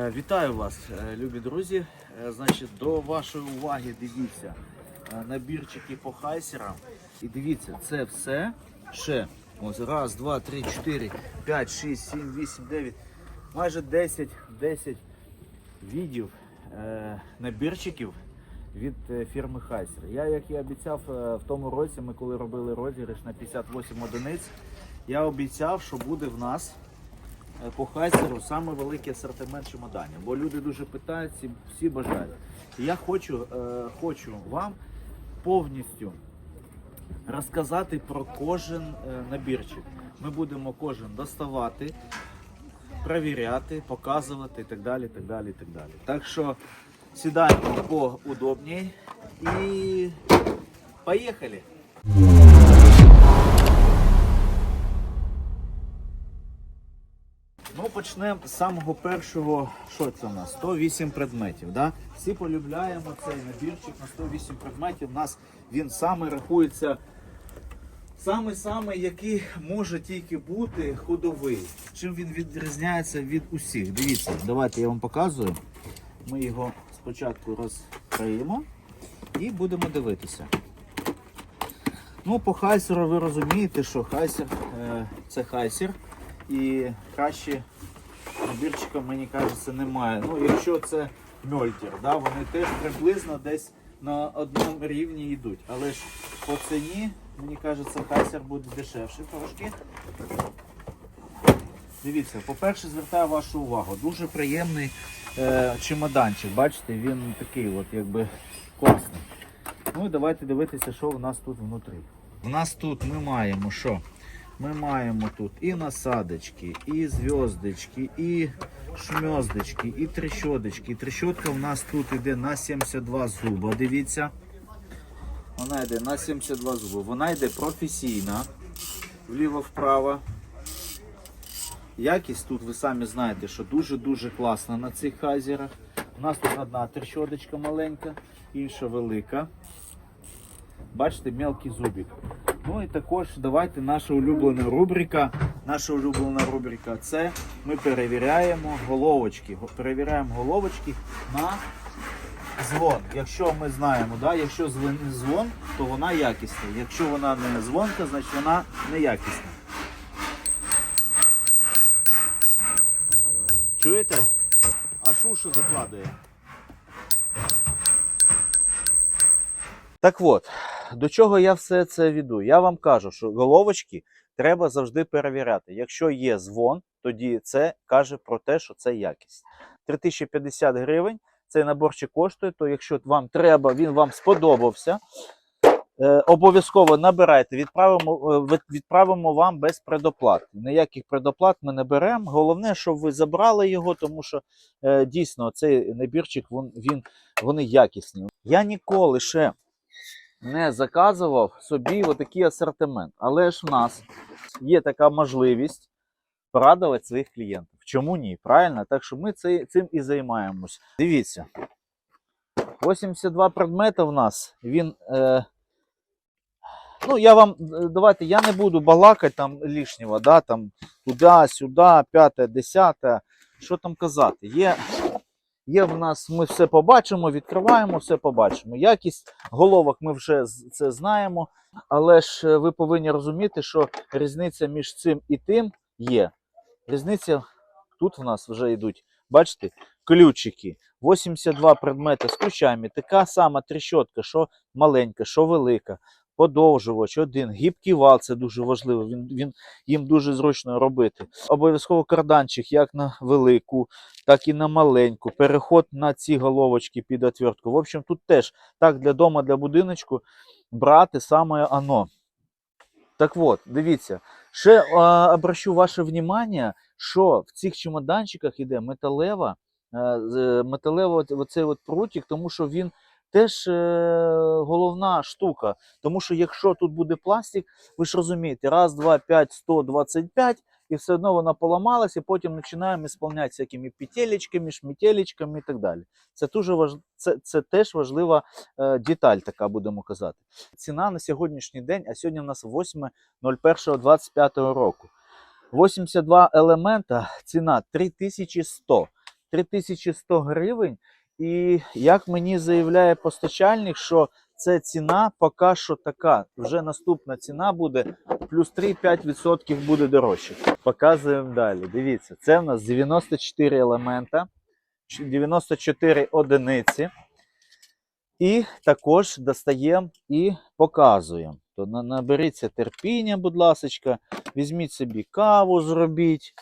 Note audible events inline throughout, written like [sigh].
Е, Вітаю вас, е, любі друзі. Е, Значить, до вашої уваги дивіться набірчики по хайсерам. І дивіться, це все ще. Ось раз, два, три, чотири, п'ять, шість, сім, вісім, дев'ять, майже 10, 10 відів набірчиків від фірми Хайсер. Я, як і обіцяв в тому році, ми коли робили розіграш на 58 одиниць, я обіцяв, що буде в нас по хайсеру саме великий асортимент чемоданів, бо люди дуже питають, всі, всі бажають. Я хочу, е, хочу вам повністю розказати про кожен е, набірчик. Ми будемо кожен доставати, перевіряти, показувати і так далі. Так далі, так далі. Так що сідаємо поудобній і поїхали! Почнемо з самого першого. Що це у нас? 108 предметів. Да? Всі полюбляємо цей набірчик на 108 предметів. У нас він саме рахується. Саме саме, який може тільки бути ходовий. Чим він відрізняється від усіх? Дивіться, давайте я вам показую. Ми його спочатку розкриємо і будемо дивитися. Ну, по хайсеру ви розумієте, що хайсер е, це хайсер. І краще набірчика, мені кажеться, немає. Ну, якщо це мьольтер, да, вони теж приблизно десь на одному рівні йдуть. Але ж по ціні, мені кажеться, хайсер буде дешевший трошки. Дивіться, по-перше, звертаю вашу увагу. Дуже приємний е, чемоданчик. Бачите, він такий от якби класний. Ну і давайте дивитися, що в нас тут внутрі. У нас тут ми маємо що? Ми маємо тут і насадочки, і зв'язочки, і шмьоздочки, і трещоточки. Трещотка у нас тут йде на 72 зуба. Дивіться. Вона йде на 72 зуби. Вона йде професійна. Вліво-вправо. Якість тут ви самі знаєте, що дуже-дуже класна на цих хайзерах. У нас тут одна трещоточка маленька, інша велика. Бачите, мелкий зубик. Ну і також давайте наша улюблена рубрика. Наша улюблена рубрика це ми перевіряємо головочки. Перевіряємо головочки на дзвон. Якщо ми знаємо, да, якщо звон- дзвон, то вона якісна. Якщо вона не дзвонка, значить вона не якісна. Чуєте? Аж уші закладує. Так от, до чого я все це веду? Я вам кажу, що головочки треба завжди перевіряти. Якщо є дзвон, тоді це каже про те, що це якість. 3050 гривень цей наборчик коштує, то якщо вам треба, він вам сподобався. е, Обов'язково набирайте, відправимо, е, відправимо вам без предоплат. Ніяких предоплат ми не беремо. Головне, щоб ви забрали його, тому що е, дійсно цей набірчик він, він, вони якісні. Я ніколи ще не заказував собі отакий асортимент. Але ж в нас є така можливість порадувати своїх клієнтів. Чому ні? Правильно? Так що ми цим і займаємось. Дивіться. 82 предмети в нас. Він. Е, ну, я вам е, давайте, я не буду балакати там лишнього, да, там туди, сюди, п'яте, десяте. Що там казати? Є, є в нас, ми все побачимо, відкриваємо, все побачимо. Якість головок ми вже це знаємо, але ж е, ви повинні розуміти, що різниця між цим і тим є. Різниця тут в нас вже йдуть, бачите, ключики. 82 предмети з ключами, така сама трещотка, що маленька, що велика. Подовжувач, один, гібкий вал, це дуже важливо. Він, він їм дуже зручно робити. Обов'язково карданчик як на велику, так і на маленьку. Переход на ці головочки під отвертку. В общем, тут теж так для дома, для будиночку брати саме оно. Так от, дивіться, ще е, обращу ваше внимание, що в цих чемоданчиках іде металева, е, металева оцей от прутик, тому що він теж е, головна штука. Тому що якщо тут буде пластик, ви ж розумієте, раз, два, п'ять, сто, двадцять п'ять, і все одно вона поламалась, і потім починаємо ісполняти всякими петелечками, шмітелечками і так далі. Це, дуже важ... це, це теж важлива е, деталь, така будемо казати. Ціна на сьогоднішній день, а сьогодні у нас 8.01.25 року. 82 елемента, ціна 3100. 3100 гривень. І як мені заявляє постачальник, що це ціна поки що така. Вже наступна ціна буде плюс 3-5% буде дорожче. Показуємо далі. Дивіться, це в нас 94 елемента, 94 одиниці. І також достаємо і показуємо. То наберіться терпіння, будь ласка, візьміть собі каву, зробіть.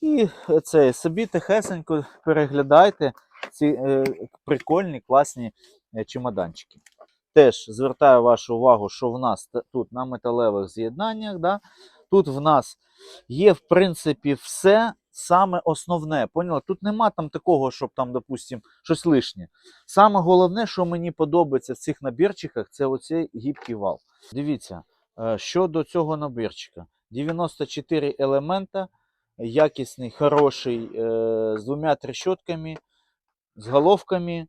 І це собі тихесенько переглядайте ці е, прикольні, класні е, чемоданчики. Теж звертаю вашу увагу, що в нас тут на металевих з'єднаннях, да, тут в нас є, в принципі, все саме основне. Поняла? Тут нема там такого, щоб там, допустим, щось лишнє. Саме головне, що мені подобається в цих набірчиках, це оцей гібкий вал. Дивіться, е, щодо цього набірчика: 94 елемента, якісний, хороший, е, з двома трещотками, з головками,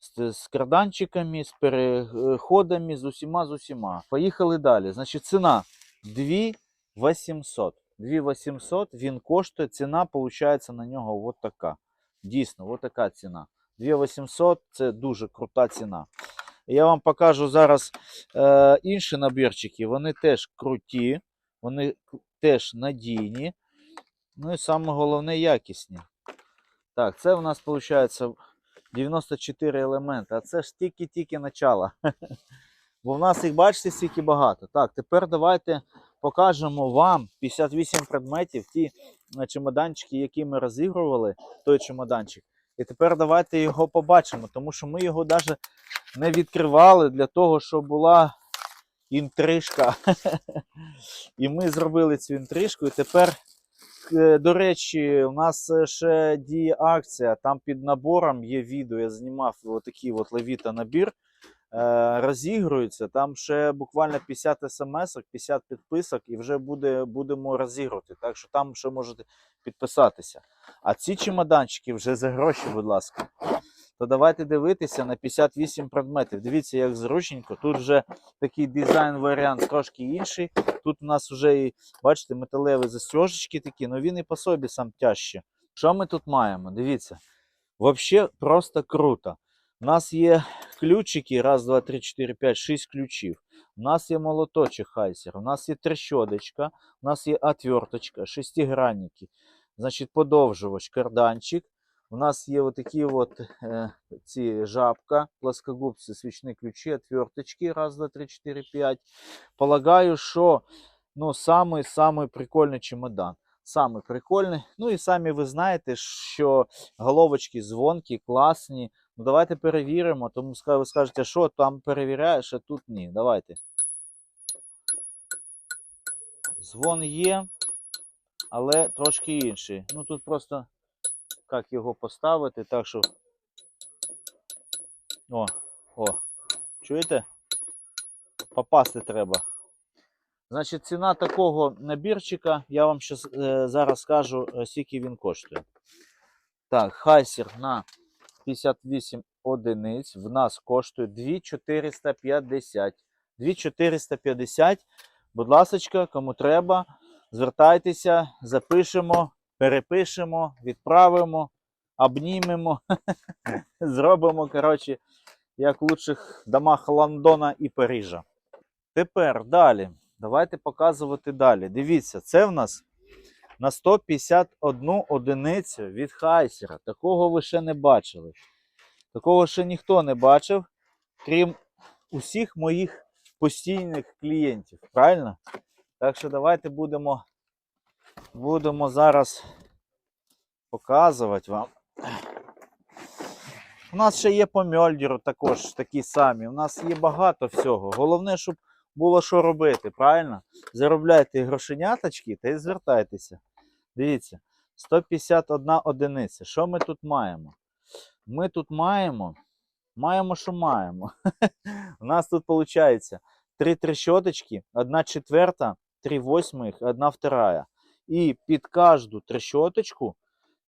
з, з карданчиками, з переходами, з усіма, з усіма. Поїхали далі. Значить, ціна 2800. 2800 він коштує, ціна виходить на нього от така. Дійсно, от така ціна. 2800 це дуже крута ціна. Я вам покажу зараз е, інші набірчики. Вони теж круті, вони теж надійні. Ну і саме головне якісні. Так, це у нас виходить 94 елементи, а це ж тільки-тільки начало. [laughs] Бо в нас їх, бачите, стільки багато. Так, тепер давайте покажемо вам 58 предметів, ті е, чемоданчики, які ми розігрували, той чемоданчик. І тепер давайте його побачимо, тому що ми його навіть не відкривали для того, щоб була інтрижка. [laughs] І ми зробили цю інтрижку. І тепер, до речі, у нас е, ще діє акція. Там під набором є відео. Я знімав отакий от левіта набір. Е, розігрується. Там ще буквально 50 смс, 50 підписок, і вже буде, будемо розігрувати. Так що там ще можете підписатися. А ці чемоданчики вже за гроші, будь ласка. То давайте дивитися на 58 предметів. Дивіться, як зручненько. Тут вже такий дизайн-варіант трошки інший. Тут у нас вже і, бачите, металеві застежечки такі, але він і по собі сам тяжче. Що ми тут маємо? Дивіться. Взагалі просто круто. У нас є ключики, раз, два, три, чотири, п'ять, шість ключів. У нас є молоточок хайсер, у нас є трещоточка, у нас є отверточка, шестигранники, значить подовжувач, карданчик. У нас є отакі от е, ці жабка, плоскогубці, свічні ключі, отверточки, раз, два, три, чотири, п'ять. Полагаю, що ну, самий самий прикольний чемодан. Саме прикольний. Ну і самі ви знаєте, що головочки дзвонкі, класні. Ну давайте перевіримо, тому ви скажете, що там перевіряєш, а тут ні. Давайте. Дзвон є, але трошки інший. Ну тут просто як його поставити, так що. О, о, чуєте? Попасти треба. Значить, ціна такого набірчика, я вам щас, е, зараз скажу, е, скільки він коштує. Так, хайсер на 58 одиниць в нас коштує 2450. 2450. Будь ласка, кому треба, звертайтеся, запишемо, перепишемо, відправимо, обнімемо, [laughs] зробимо, коротше, як в лучших домах Лондона і Парижа. Тепер далі. Давайте показувати далі. Дивіться, це в нас на 151 одиницю від Хайсера. Такого ви ще не бачили. Такого ще ніхто не бачив, крім усіх моїх постійних клієнтів. Правильно? Так що давайте будемо, будемо зараз показувати вам. У нас ще є по Мьольдеру також такі самі. У нас є багато всього. Головне, щоб було що робити, правильно? Заробляйте грошеняточки та й звертайтеся. Дивіться, 151 одиниця. Що ми тут маємо? Ми тут маємо. Маємо, що маємо. [laughs] У нас тут виходить три трещоточки, одна четверта, три восьмих, одна вторая. І під кожну трещоточку,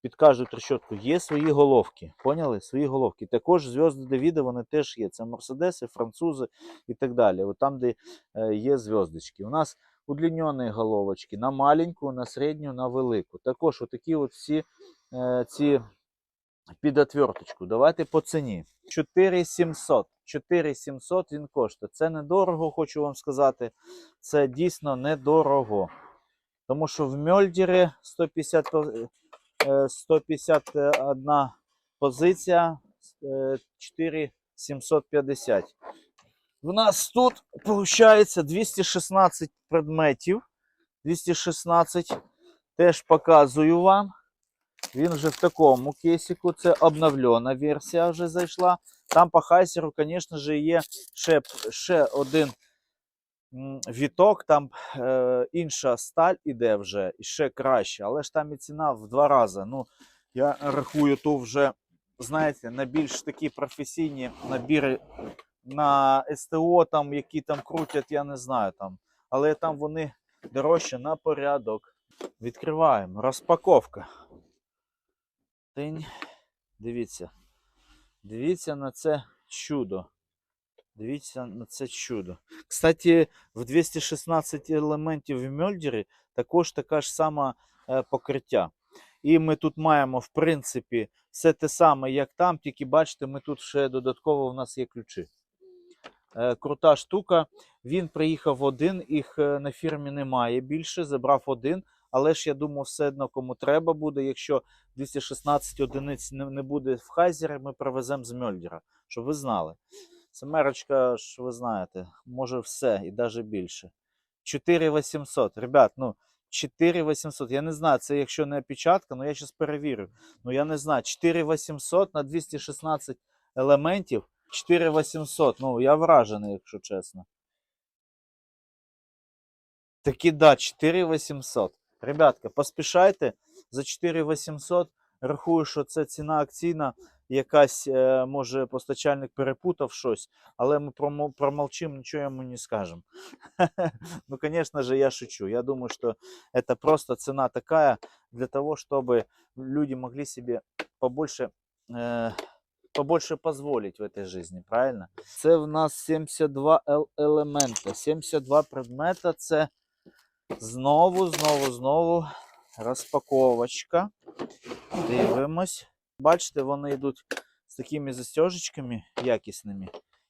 під кожну трещотку є свої головки. Поняли? Свої головки. Також зв'язки Давіда вони теж є. Це мерседеси, французи і так далі. От там, де е, є зв'язочки. У нас удлінені головочки на маленьку, на середню, на велику. Також отакі от всі е, ці під отверточку. Давайте по ціні. 4700. 4700 він коштує. Це недорого, хочу вам сказати. Це дійсно недорого. Тому що в Мьольдері 150, е, 151 позиція, е, 4750. У нас тут виходить 216 предметів. 216. Теж показую вам. Він вже в такому кейсику. Це обновлена версія вже зайшла. Там по хайсеру, звісно є ще, ще один віток, там е, інша сталь іде вже і ще краще, але ж там і ціна в два рази. Ну, я рахую, то вже, знаєте, на більш такі професійні набіри на СТО, там, які там крутять, я не знаю там. Але там вони дорожче на порядок. Відкриваємо. Розпаковка. Тинь. Дивіться. Дивіться на це чудо. Дивіться на це чудо. Кстати, в 216 елементів в Мьольдері також така ж сама е, покриття. І ми тут маємо, в принципі, все те саме, як там, тільки бачите, ми тут ще додатково в нас є ключі. Е, крута штука. Він приїхав один, їх е, на фірмі немає більше, забрав один. Але ж я думаю, все одно кому треба буде. Якщо 216 одиниць не, буде в Хайзері, ми привеземо з Мьольдера, щоб ви знали. Семерочка, ж ви знаєте, може все і навіть більше. 4800. Ребят, ну 4800. Я не знаю, це якщо не опечатка, ну я зараз перевірю. Ну я не знаю, 4800 на 216 елементів. 4800. Ну, я вражений, якщо чесно. Таки да, 4800. Ребятка, поспішайте за 4800. Рахую, що це ціна акційна Якась, е, може, постачальник перепутав щось, але ми промо- промолчим, нічого йому не скажемо. [laughs] Ну, конечно же, я шучу. Я думаю, что это просто цена такая для того, чтобы люди могли себе побольше, э, побольше позволить в этой жизни, правильно? Це в нас 72 ел- елемента, 72 предмета. Це знову, знову, знову розпаковочка. Дивимось. Бачите, вони йдуть з такими застежечками якісними.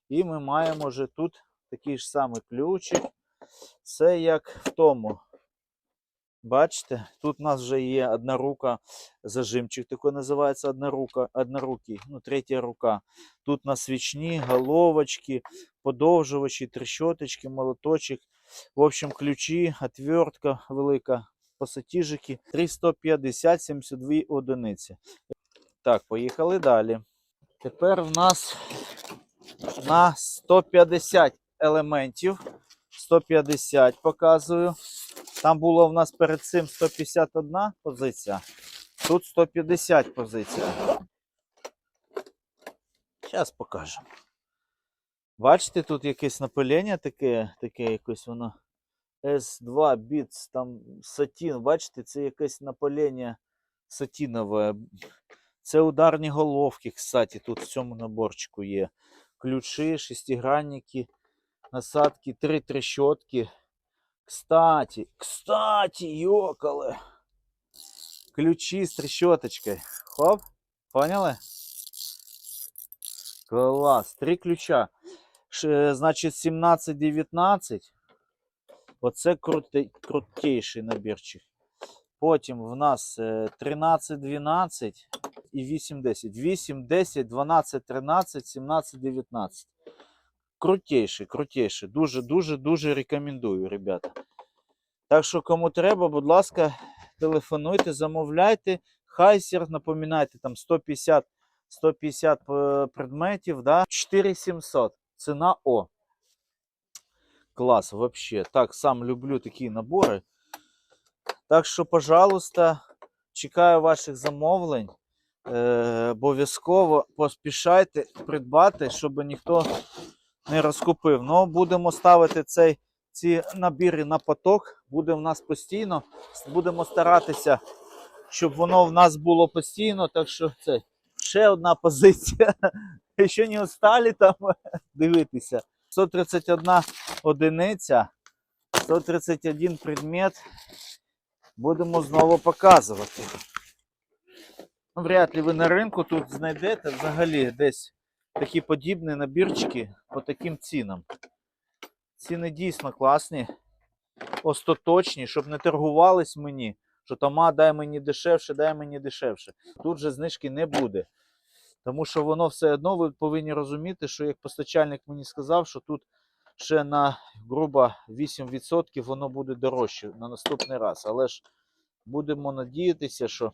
І ми маємо вже тут такий ж самий ключик. Це як в тому. Бачите, тут у нас вже є одна рука, зажимчик такий називається одна рука, однорукий, ну, третя рука. Тут на свічні, головочки, подовжувачі, трещоточки, молоточок. В общем, ключі, отвертка велика, пасатіжики. 350 72 одиниці. Так, поїхали далі. Тепер в нас на 150 елементів. 150 показую. Там було в нас перед цим 151 позиція. Тут 150 позиція. Зараз покажемо. Бачите, тут якесь напилення таке, таке якось воно. S2 біц, там сатін. Бачите, це якесь напилення сатінове. Це ударні головки, кстати, тут в цьому наборчику є. Ключі, шестигранники, насадки, три трещотки. Кстати, кстати, йокали. Ключи з трещоточкою. Хоп, поняли? Клас. Три ключа. Ш- Значить, 17-19. Оце крути, крутейший набірчик. Потім в нас е, 13-12 і 8-10. 8, 10, 12, 13, 17, 19. Крутейший, крутейший. Дуже, дуже, дуже рекомендую, ребята. Так що, кому треба, будь ласка, телефонуйте, замовляйте. Хайсер, напоминайте, там 150, 150 е, предметів, да? 4700. Ціна О. Клас, вообще. Так, сам люблю такі набори. Так що, пожалуйста, чекаю ваших замовлень. Е, обов'язково поспішайте придбати, щоб ніхто не розкупив. Ну, будемо ставити цей, ці набіри на поток. Буде в нас постійно. Будемо старатися, щоб воно в нас було постійно. Так що це ще одна позиція. [laughs] Ще не устали там [laughs] дивитися. 131 одиниця, 131 предмет. Будемо знову показувати. Вряд ли ви на ринку тут знайдете взагалі десь такі подібні набірчики по таким цінам. Ціни дійсно класні, остаточні, щоб не торгувались мені, що там, дай мені дешевше, дай мені дешевше. Тут же знижки не буде. Тому що воно все одно ви повинні розуміти, що як постачальник мені сказав, що тут ще на грубо 8% воно буде дорожче на наступний раз. Але ж будемо надіятися, що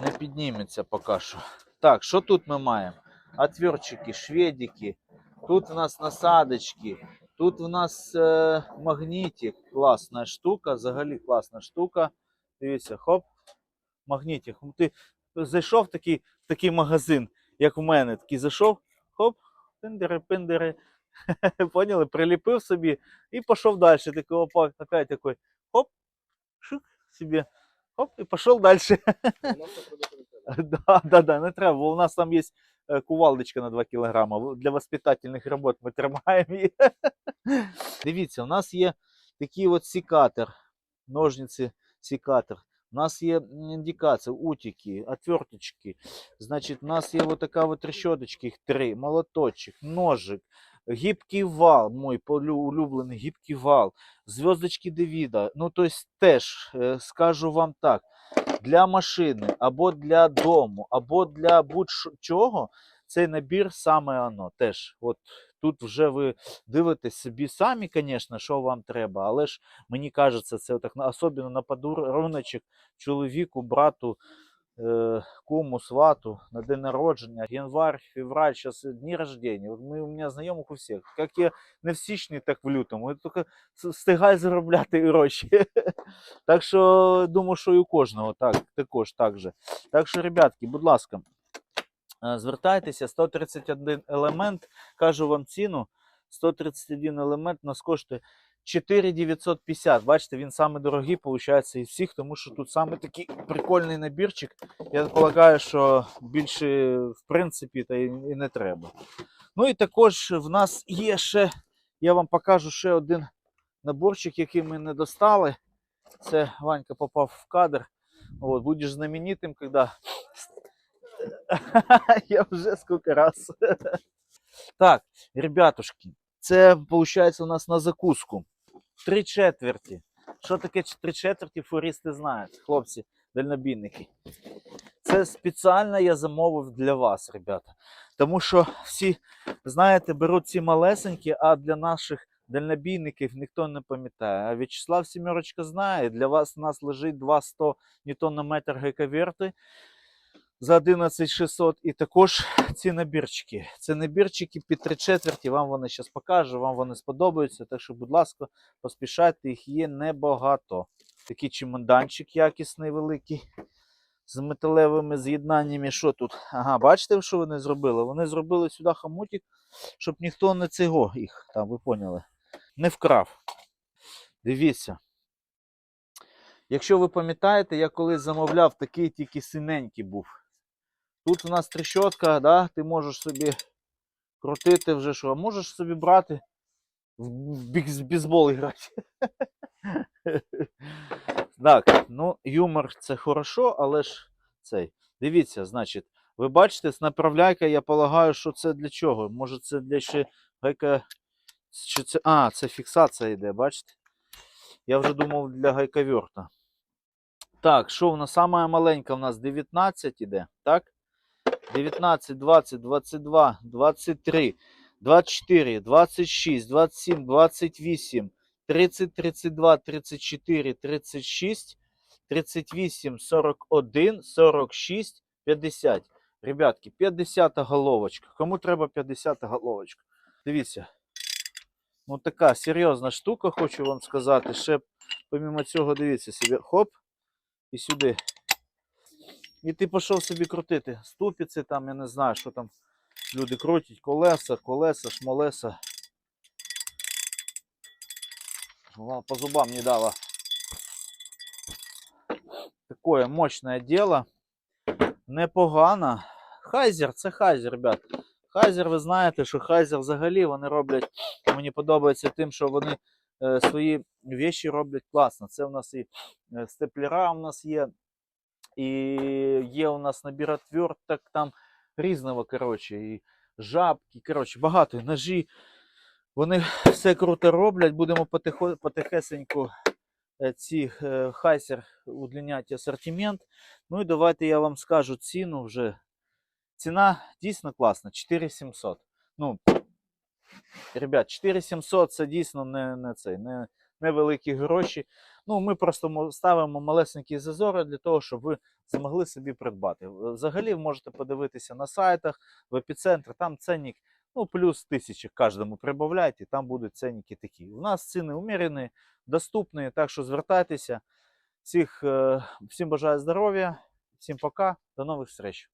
не підніметься поки що. Так, що тут ми маємо? Отвертчики, шведики, тут у нас насадочки, тут у нас е, магнітик, класна штука, взагалі класна штука. Дивіться, хоп, магнітик. Ти зайшов в такий, в такий магазин, як у мене, такий зайшов, хоп, пиндери, пиндери. [laughs] Поняли? Приліпив собі і пішов далі. Такий опак, опять такой, хоп, шук собі, хоп, і пішов далі. Да, да, да, не треба, у нас там є е, кувалдочка на 2 кг. Для воспитательних робот ми тримаємо її. [laughs] Дивіться, у нас є такий от секатор, ножниці секатор. У нас є індикація, утики, отверточки. Значить, у нас є вот така от решеточка, їх три, молоточок, ножик, гібкий вал, мой улюблений гібкий вал, зв'язочки Девіда. Ну, тобто теж е, скажу вам так для машини, або для дому, або для будь-чого, цей набір саме оно теж. От тут вже ви дивитесь собі самі, звісно, що вам треба, але ж мені кажеться, це так, особливо на подаруночок чоловіку, брату, е, куму, свату на день народження, январь, февраль, зараз дні рождения. От ми, у мене знайомих у всіх. Як я не в січні, так в лютому. Я тільки встигаю заробляти гроші. [laughs] Так що думаю, що і у кожного так, також так же. Так що, ребятки, будь ласка, е, звертайтеся, 131 елемент, кажу вам ціну. 131 елемент нас коштує 4950. Бачите, він саме дорогий, виходить, із всіх, тому що тут саме такий прикольний набірчик. Я полагаю, що більше, в принципі, та і не треба. Ну і також в нас є ще, я вам покажу ще один наборчик, який ми не достали. Це Ванька попав в кадр. Вот, будешь знаменитым, когда... [laughs] Я вже сколько раз. [laughs] Так, ребятушки, це виходить у нас на закуску. Три четверті. Що таке три четверті, фуристи знають, хлопці, дальнобійники. Це спеціально я замовив для вас, ребята. Тому що всі, знаєте, беруть ці малесенькі, а для наших дальнобійників ніхто не пам'ятає. А В'ячеслав Сімерочка знає, для вас у нас лежить 200 ньютон на метр гайковерти за 11600. І також ці набірчики. Це набірчики під три четверті. Вам вони зараз покажу, вам вони сподобаються. Так що, будь ласка, поспішайте, їх є небагато. Такий чемоданчик якісний, великий. З металевими з'єднаннями. Що тут? Ага, бачите, що вони зробили? Вони зробили сюди хамутик, щоб ніхто не цього їх, там, ви поняли, не вкрав. Дивіться. Якщо ви пам'ятаєте, я колись замовляв такий тільки синенький був. Тут у нас трещотка, да? ти можеш собі крутити вже що, можеш собі брати в, бейсбол грати. [laughs] Так, ну, юмор це хорошо, але ж цей. Дивіться, значить, ви бачите, направляйка, я полагаю, що це для чого? Може це для ще гайка. Чи це... А, це фіксація йде, бачите? Я вже думав для гайковерта. Так, що в нас саме маленька у нас 19 іде, так? 19, 20, 22, 23, 24, 26, 27, 28, 30, 32, 34, 36, 38, 41, 46, 50. Ребятки, 50 головочка. Кому треба 50 головочка? Дивіться. Ну така серйозна штука, хочу вам сказати. Ще помимо цього, дивіться собі. Хоп. І сюди. І ти пішов собі крутити. Ступиці там, я не знаю, що там люди крутять. Колеса, колеса, шмолеса. Вона по зубам не дала. Такое мощное дело. Непогано. Хайзер, це хайзер, ребят. Хайзер, ви знаєте, що хайзер взагалі вони роблять. Мені подобається тим, що вони е, свої віші роблять класно. Це у нас і е, степлера у нас є, і є у нас набір отверток там різного, коротше, і жабки, коротше, багато ножі. Вони все круто роблять. Будемо потихесеньку е, ці е, хайсер удлиняти асортимент. Ну і давайте я вам скажу ціну вже. Ціна дійсно класна, 4700. Ну, ребят, 4700 це дійсно не, не цей, не, невеликі гроші. Ну, ми просто ставимо малесенькі зазори для того, щоб ви змогли собі придбати. Взагалі можете подивитися на сайтах, в епіцентр, там ценник, ну, плюс тисячі кожному прибавляйте, там будуть ценники такі. У нас ціни умірені, доступні, так що звертайтеся. Всіх, е, всім бажаю здоров'я, всім пока, до нових зустріч.